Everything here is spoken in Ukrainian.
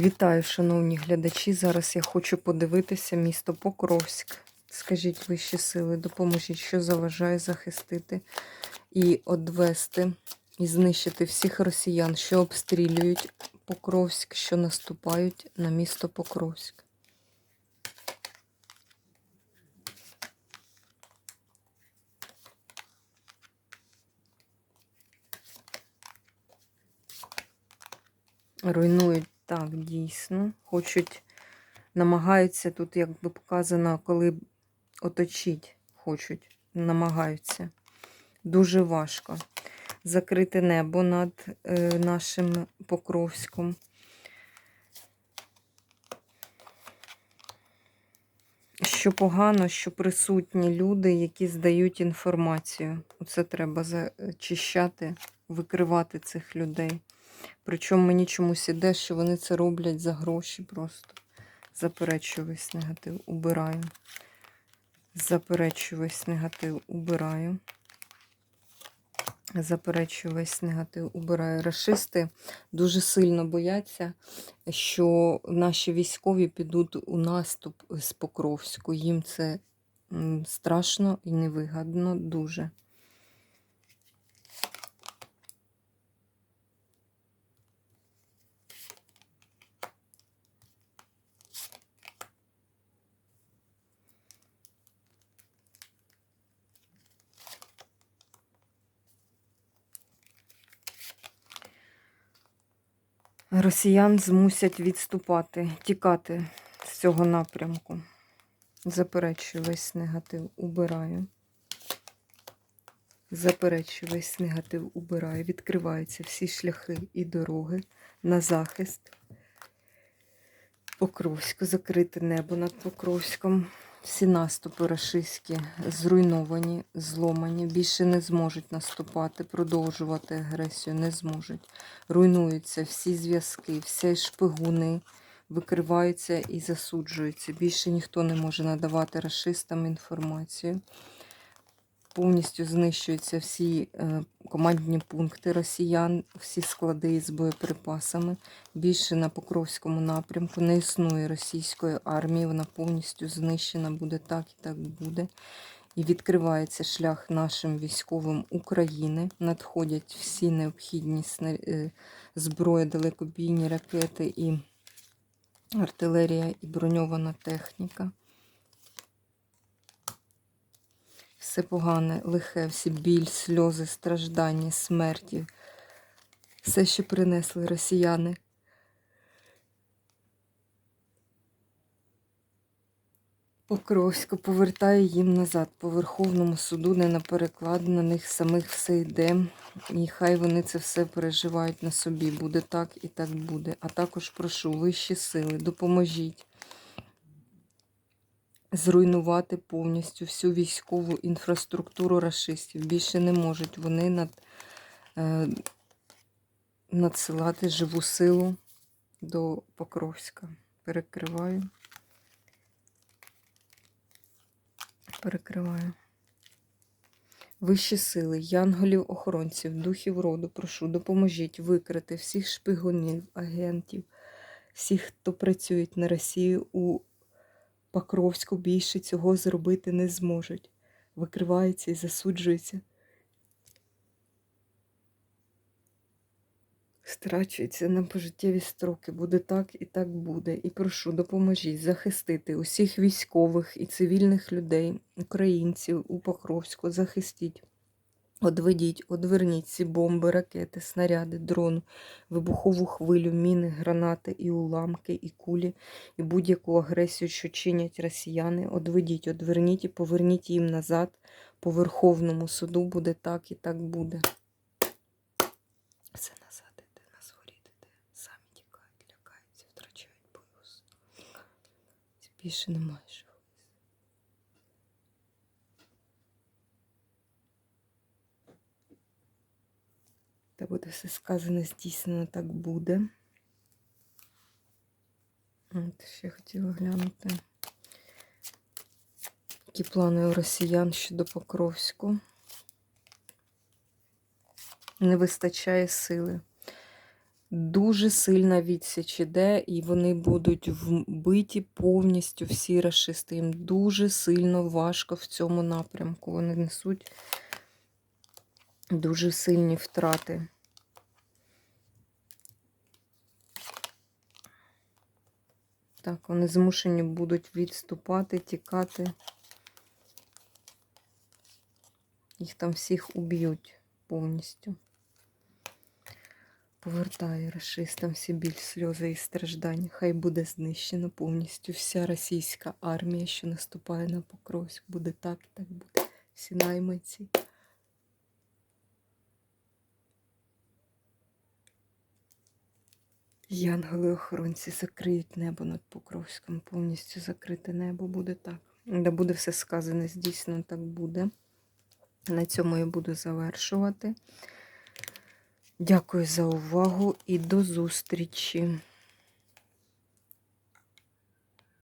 Вітаю, шановні глядачі. Зараз я хочу подивитися місто Покровськ. Скажіть вищі сили, допоможіть, що заважає захистити і одвести, і знищити всіх росіян, що обстрілюють Покровськ, що наступають на місто Покровськ. Руйнують так, дійсно. Хочуть, намагаються тут, як би показано, коли оточить, хочуть, намагаються. Дуже важко. Закрити небо над е, нашим Покровськом. Що погано, що присутні люди, які здають інформацію. Оце треба зачищати, викривати цих людей. Причому мені чомусь іде, що вони це роблять за гроші просто. Заперечую весь негатив, убираю. Заперечую весь негатив, убираю. Заперечую весь негатив, убираю. Рашисти дуже сильно бояться, що наші військові підуть у наступ з Покровську. Їм це страшно і невигадно дуже. Росіян змусять відступати, тікати з цього напрямку. Заперечую весь негатив, убираю. Заперечую весь негатив, убираю. Відкриваються всі шляхи і дороги на захист. Покровську, закрите небо над Покровськом. Всі наступи рашистські зруйновані, зломані, більше не зможуть наступати, продовжувати агресію не зможуть. Руйнуються всі зв'язки, всі шпигуни викриваються і засуджуються. Більше ніхто не може надавати рашистам інформацію. Повністю знищуються всі е, командні пункти росіян, всі склади з боєприпасами. Більше на Покровському напрямку не існує російської армії, вона повністю знищена, буде так і так буде. І відкривається шлях нашим військовим України. Надходять всі необхідні е, зброї, далекобійні ракети і артилерія, і броньована техніка. Все погане, лихе, всі біль, сльози, страждання, смерті. Все, що принесли росіяни. Покровську повертає їм назад по Верховному суду, не на переклад, на них самих все йде. І хай вони це все переживають на собі. Буде так і так буде. А також прошу вищі сили, допоможіть зруйнувати повністю всю військову інфраструктуру рашистів. Більше не можуть вони над, е, надсилати живу силу до Покровська. Перекриваю. Перекриваю. Вищі сили, янголів-охоронців, духів роду, прошу, допоможіть викрити всіх шпигунів, агентів, всіх, хто працює на Росію у Покровську більше цього зробити не зможуть. Викриваються і засуджується. Страчується на пожиттєві строки. Буде так і так буде. І прошу, допоможіть захистити усіх військових і цивільних людей, українців у Покровську. Захистіть. Одведіть, одверніть ці бомби, ракети, снаряди, дрон, вибухову хвилю, міни, гранати і уламки, і кулі, і будь-яку агресію, що чинять росіяни. Одведіть, одверніть і поверніть їм назад. По Верховному суду буде так і так буде. Все назад іде, на іде. Самі тікають, лякаються, втрачають боюз. Більше немає живих. Та буде все сказане, здійснено, так буде. От, ще хотіла глянути. Які плани у росіян щодо Покровську. Не вистачає сили. Дуже сильна відсіч іде, і вони будуть вбиті повністю всі рашисти. Їм дуже сильно важко в цьому напрямку. Вони несуть дуже сильні втрати. Так, вони змушені будуть відступати, тікати. Їх там всіх уб'ють повністю. Повертає расистам всі біль, сльози і страждання. Хай буде знищена повністю вся російська армія, що наступає на Покровськ. Буде так так буде. Всі найманці. Янголи-охоронці закриють небо над Покровськом. Повністю закрите небо буде так. Де буде все сказане, здійснено так буде. На цьому я буду завершувати. Дякую за увагу і до зустрічі!